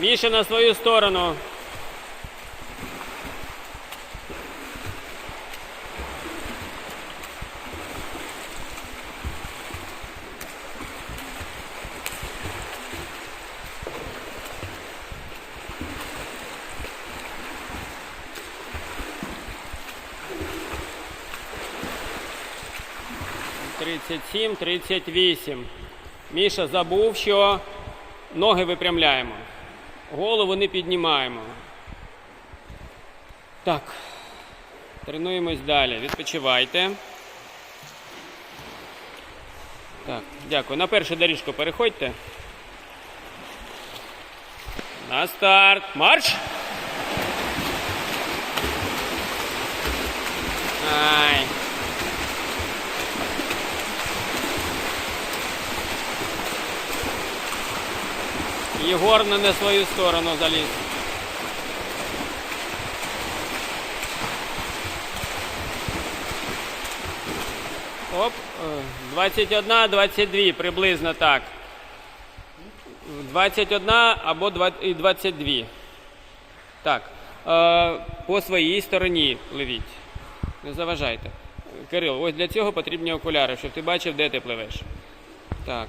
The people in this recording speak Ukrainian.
Міша на свою сторону. Тридцять сім, тридцять вісім. Міша забув, що ноги випрямляємо. Голову не піднімаємо. Так. Тренуємось далі. Відпочивайте. Так, дякую. На першу доріжку переходьте. На старт. Марш! Єгор на не свою сторону заліз. Оп, е, 21, 22, приблизно так. 21 або і 22. Так. Е, по своїй стороні пливіть. Не заважайте. Кирил, ось для цього потрібні окуляри, щоб ти бачив, де ти пливеш. Так.